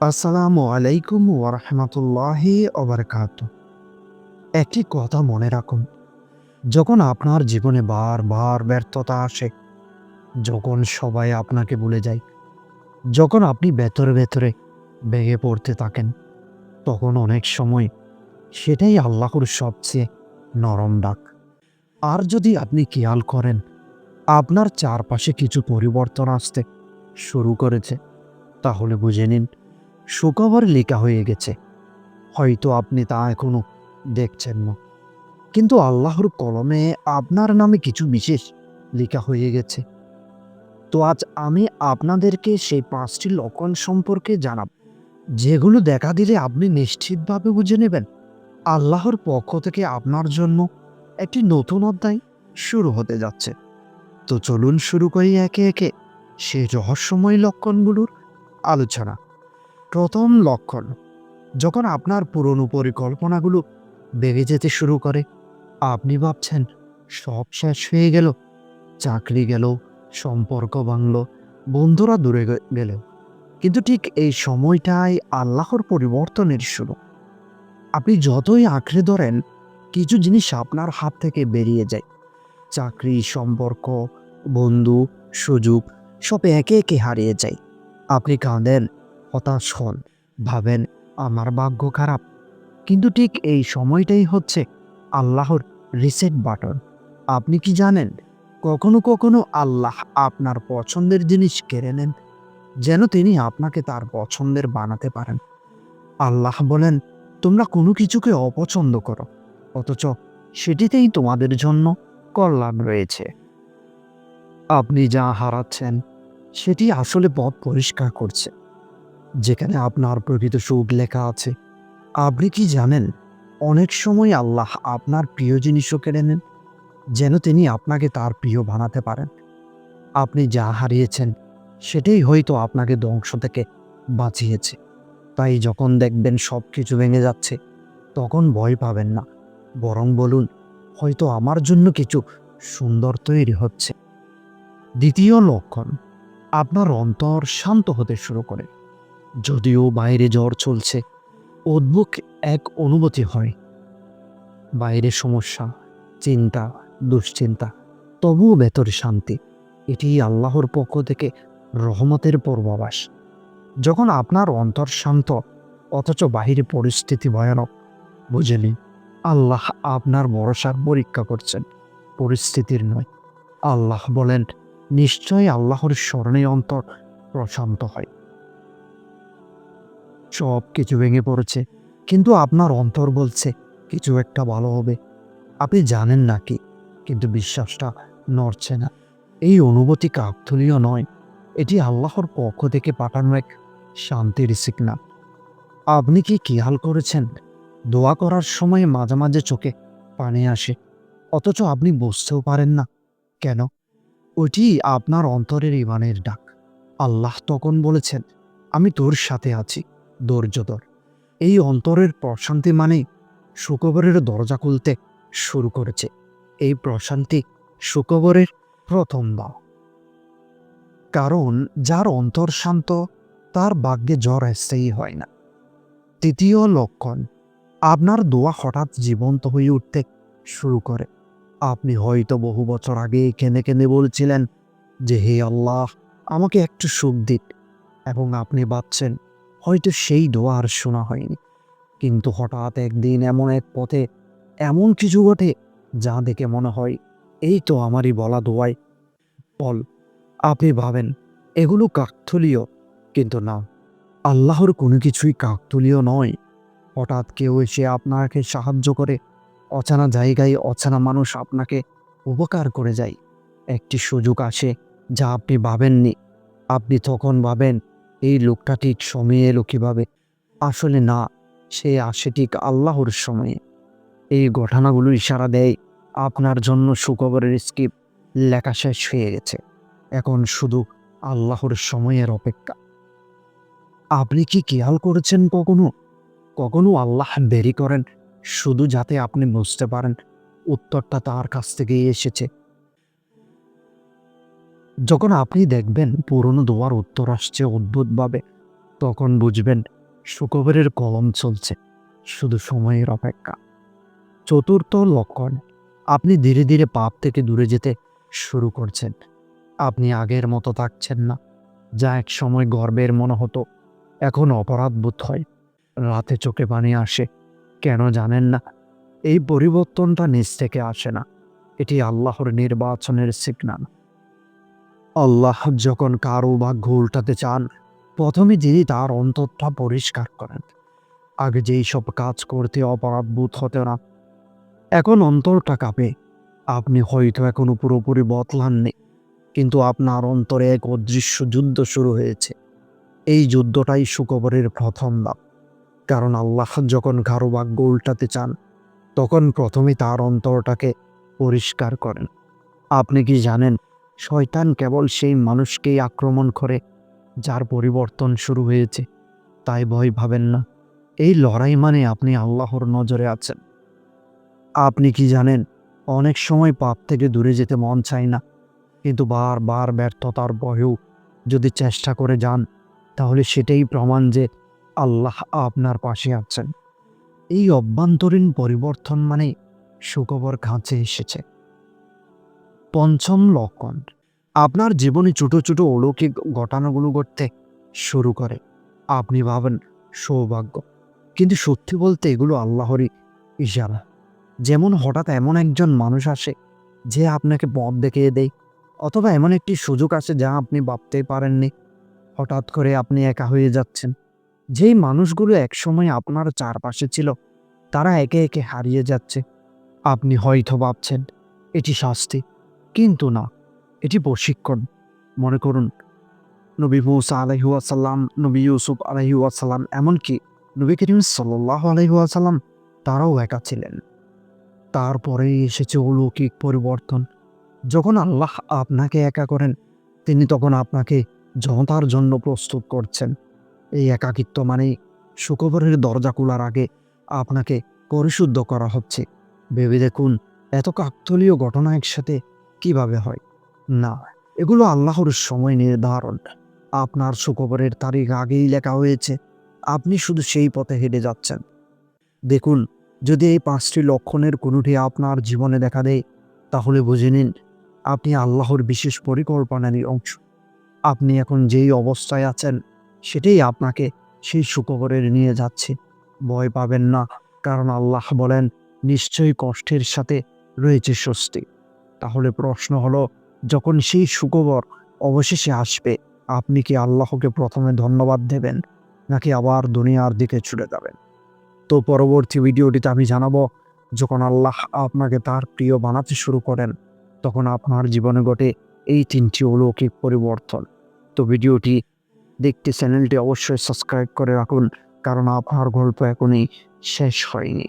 আসসালামু আলাইকুম ওরহমতুল্লাহি ওবরকাত একটি কথা মনে রাখুন, যখন আপনার জীবনে বারবার ব্যর্থতা আসে, যখন সবাই আপনাকে ভুলে যায়, যখন আপনি ভেতরে ভেতরে ভেঙে পড়তে থাকেন, তখন অনেক সময় সেটাই আল্লাহর সবচেয়ে নরম ডাক। আর যদি আপনি খেয়াল করেন, আপনার চারপাশে কিছু পরিবর্তন আসতে শুরু করেছে, তাহলে বুঝে নিন সুখবর লেখা হয়ে গেছে। হয়তো আপনি তা এখনও দেখছেন না। কিন্তু আল্লাহর কলমে আপনার নামে কিছু বিশেষ লেখা হয়ে গেছে। তো আজ আমি আপনাদেরকে সেই পাঁচটি লক্ষণ সম্পর্কে জানাব, যেগুলো দেখা দিলে আপনি নিশ্চিতভাবে বুঝে নেবেন। আল্লাহর পক্ষ থেকে আপনার জন্য একটি নতুন অধ্যায় শুরু হতে যাচ্ছে। তো চলুন শুরু করি একে একে সেই রহস্যময় লক্ষণগুলোর আলোচনা। প্রথম লক্ষণ, যখন আপনার পুরনো পরিকল্পনাগুলো বেড়ে যেতে শুরু করে, আপনি ভাবছেন, সব শেষ হয়ে গেল, চাকরি গেল, সম্পর্ক ভাঙল, বন্ধুরা দূরে গেল। কিন্তু ঠিক এই সময়টাই আল্লাহর পরিবর্তনের শুরু। আপনি যতই আঁকড়ে ধরেন, কিছু জিনিস আপনার হাত থেকে বেরিয়ে যায়। চাকরি, সম্পর্ক, বন্ধু, সুযোগ, সব একে একে হারিয়ে যায়। আপনি কাঁদেন হতাশ হন। ভাবেন, আমার ভাগ্য খারাপ। কিন্তু ঠিক এই সময়টাই হচ্ছে আল্লাহর রিসেট বাটন আপনি কি জানেন, কখনো কখনো আল্লাহ আপনার পছন্দের জিনিস কেড়ে নেন, যেন তিনি আপনাকে তার পছন্দের বানাতে পারেন। আল্লাহ বলেন, তোমরা কোনো কিছুকে অপছন্দ করো, অথচ সেটিতেই তোমাদের জন্য কল্যাণ রয়েছে। আপনি যা হারাচ্ছেন, সেটি আসলে পথ পরিষ্কার করছে। যেখানে আপনার প্রকৃত সুখ লেখা আছে। আপনি কি জানেন, অনেক সময় আল্লাহ আপনার প্রিয় জিনিসও কেড়ে নেন, যেন তিনি আপনাকে তার প্রিয় বানাতে পারেন। আপনি যা হারিয়েছেন, সেটাই হয়তো আপনাকে ধ্বংস থেকে বাঁচিয়েছে। তাই যখন দেখবেন সব কিছু ভেঙে যাচ্ছে, তখন ভয় পাবেন না। বরং বলুন, হয়তো আমার জন্য কিছু সুন্দর তৈরি হচ্ছে। দ্বিতীয় লক্ষণ, আপনার অন্তর শান্ত হতে শুরু করে। যদিও বাইরে জ্বর চলছে অদ্ভুত এক অনুভূতি হয়। বাইরে সমস্যা, চিন্তা, দুশ্চিন্তা, তবুও ভেতরে শান্তি। এটি আল্লাহর পক্ষ থেকে রহমতের পূর্বাভাস। যখন আপনার অন্তর শান্ত, অথচ বাহিরে পরিস্থিতি ভয়ানক বুঝে নিন আল্লাহ আপনার ভরসার পরীক্ষা করছেন। পরিস্থিতির নয়, আল্লাহ বলেন, নিশ্চয়ই আল্লাহর স্মরণে অন্তর প্রশান্ত হয়। সব কিছু ভেঙে পড়েছে। কিন্তু আপনার অন্তর বলছে, কিছু একটা ভালো হবে। আপনি জানেন না কি, কিন্তু বিশ্বাসটা নড়ছে না। এই অনুভূতি কাকথলীয় নয়, এটি আল্লাহর পক্ষ থেকে পাঠানো এক শান্তির সিগনাল আপনি কি খেয়াল করেছেন? দোয়া করার সময় মাঝে মাঝে চোখে পানি আসে, অথচ আপনি বুঝতেও পারেন না। কেন? ওইটি আপনার অন্তরের ইমানের ডাক। আল্লাহ তখন বলেছেন, আমি তোর সাথে আছি। ধৈর্য ধর এই অন্তরের প্রশান্তি মানে সুখবরের দরজা খুলতে শুরু করেছে। এই প্রশান্তি সুখবরের প্রথম দাও। কারণ যার অন্তর শান্ত, তার ভাগ্যে জ্বর স্থায়ী হয় না। তৃতীয় লক্ষণ, আপনার দোয়া হঠাৎ জীবন্ত হয়ে উঠতে শুরু করে। আপনি হয়তো বহু বছর আগে কেনে কেনে বলছিলেন যে, হে আল্লাহ, আমাকে একটু সুখ দিন এবং আপনি ভাবছেন হয়তো সেই দোয়া আর শোনা হয়নি। কিন্তু হঠাৎ একদিন এমন এক পথে এমন কিছু ঘটে যা দেখে মনে হয়, এই তো আমারই বলা দোয়ায় বল, আপনি ভাবেন, এগুলো কাকথলীয়? কিন্তু না, আল্লাহর কোনো কিছুই কাকতুলীয় নয়। হঠাৎ কেউ এসে আপনাকে সাহায্য করে, অচেনা জায়গায় অচেনা মানুষ আপনাকে উপকার করে যায়। একটি সুযোগ আসে যা আপনি ভাবেননি। আপনি তখন ভাবেন এই লোকটা ঠিক সময়ে এলো কীভাবে? আসলে না, সে আসে ঠিক আল্লাহর সময়ে। এই ঘটনাগুলো ইশারা দেয়, আপনার জন্য সুখবরের স্কিপ লেখা শেষ হয়ে গেছে। এখন শুধু আল্লাহর সময়ের অপেক্ষা। আপনি কি খেয়াল করেছেন কখনো? কখনো আল্লাহ দেরি করেন, শুধু যাতে আপনি বুঝতে পারেন, উত্তরটা তার কাছ থেকেই এসেছে। যখন আপনি দেখবেন পুরনো দোয়ার উত্তর আসছে অদ্ভুতভাবে, তখন বুঝবেন সুকবরের কলম চলছে, শুধু সময়ের অপেক্ষা। চতুর্থ লক্ষণ, আপনি ধীরে ধীরে পাপ থেকে দূরে যেতে শুরু করছেন। আপনি আগের মতো থাকছেন না, যা এক সময় গর্বের মনে হতো, এখন অপরাধ বোধ হয়, রাতে চোখে পানি আসে, কেন জানেন না? এই পরিবর্তনটা নিজ থেকে আসে না, এটি আল্লাহর নির্বাচনের সিগনাল আল্লাহ যখন কারও ভাগ্য উল্টাতে চান, প্রথমে যিনি তার অন্তরটা পরিষ্কার করেন। আগে যেই সব কাজ করতে অপরাধ বোধ হতো না, এখন অন্তরটা কাঁপে। আপনি হয়তো এখনও পুরোপুরি বদলাননি, কিন্তু আপনার অন্তরে এক অদৃশ্য যুদ্ধ শুরু হয়েছে। এই যুদ্ধটাই সুকবরের প্রথম ধাপ। কারণ আল্লাহ যখন কারও ভাগ্য উল্টাতে চান, তখন প্রথমে তার অন্তরটাকে পরিষ্কার করেন। আপনি কি জানেন শয়তান কেবল সেই মানুষকেই আক্রমণ করে, যার পরিবর্তন শুরু হয়েছে। তাই ভয় ভাবেন না। এই লড়াই মানে আপনি আল্লাহর নজরে আছেন। আপনি কি জানেন, অনেক সময় পাপ থেকে দূরে যেতে মন চায় না। কিন্তু বারবার ব্যর্থতার ভয়েও যদি চেষ্টা করে যান, তাহলে সেটাই প্রমাণ যে আল্লাহ আপনার পাশে আছেন। এই অভ্যন্তরীণ পরিবর্তন মানে সুখবর কাছে এসেছে। পঞ্চম লক্ষণ। আপনার জীবনে ছোট ছোট অলৌকিক ঘটনাগুলো ঘটতে শুরু করে। আপনি ভাবেন, সৌভাগ্য। কিন্তু সত্যি বলতে এগুলো আল্লাহরই ইশারা। যেমন হঠাৎ এমন একজন মানুষ আসে, যে আপনাকে পথ দেখিয়ে দেয়, অথবা এমন একটি সুযোগ আসে যা আপনি ভাবতেই পারেননি। হঠাৎ করে আপনি একা হয়ে যাচ্ছেন। যেই মানুষগুলো একসময় আপনার চারপাশে ছিল, তারা একে একে হারিয়ে যাচ্ছে। আপনি হয়তো ভাবছেন, এটি শাস্তি। কিন্তু না, এটি প্রশিক্ষণ। মনে করুন, নবী মুসা আলহিউসাল্লাম নবী ইউসুফ আলহিউসাল্লাম এমনকি নবী করিম সাল্লাহ আলহিউসাল্লাম তারাও একা ছিলেন। তারপরেই এসেছে অলৌকিক পরিবর্তন। যখন আল্লাহ আপনাকে একা করেন, তিনি তখন আপনাকে জনতার জন্য প্রস্তুত করছেন। এই একাকিত্ব মানেই সুখবরের দরজা খোলার আগে আপনাকে পরিশুদ্ধ করা হচ্ছে। ভেবে দেখুন, এত কাকতলীয় ঘটনা একসাথে কীভাবে হয়? না, এগুলো আল্লাহর সময় নির্ধারণ। আপনার সুখবরের তারিখ আগেই লেখা হয়েছে। আপনি শুধু সেই পথে হেঁটে যাচ্ছেন। দেখুন, যদি এই পাঁচটি লক্ষণের কোনোটি আপনার জীবনে দেখা দেয়, তাহলে বুঝে নিন, আপনি আল্লাহর বিশেষ পরিকল্পনারই অংশ। আপনি এখন যেই অবস্থায় আছেন, সেটাই আপনাকে সেই সুখবরের নিয়ে যাচ্ছে। ভয় পাবেন না, কারণ আল্লাহ বলেন, নিশ্চয়ই কষ্টের সাথে রয়েছে স্বস্তি। তাহলে প্রশ্ন হলো, যখন সেই সুখবর অবশেষে আসবে, আপনি কি আল্লাহকে প্রথমে ধন্যবাদ দেবেন, নাকি আবার দুনিয়ার দিকে ছুটে যাবেন? তো পরবর্তী ভিডিওটিতে আমি জানাব, যখন আল্লাহ আপনাকে তার প্রিয় বানাতে শুরু করেন, তখন আপনার জীবনে ঘটে এই তিনটি অলৌকিক পরিবর্তন। তো ভিডিওটি দেখতে চ্যানেলটি অবশ্যই সাবস্ক্রাইব করে রাখুন, কারণ আপনার গল্প এখনই শেষ হয়নি।